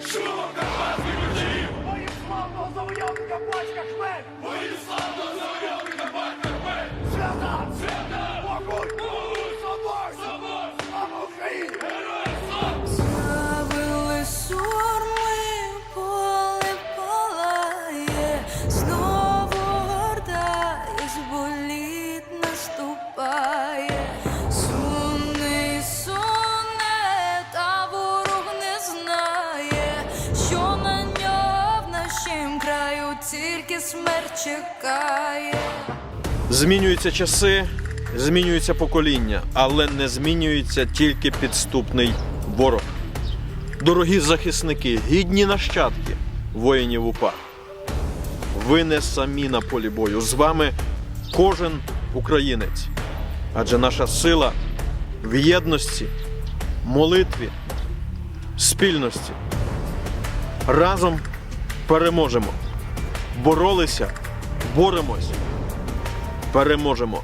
Sure. Краю тільки смерть чекає. Змінюються часи, змінюються покоління, але не змінюється тільки підступний ворог. Дорогі захисники, гідні нащадки воїнів УПА. Ви не самі на полі бою. З вами кожен українець. Адже наша сила в єдності, молитві, спільності. Разом переможемо. Боролися, боремось переможемо.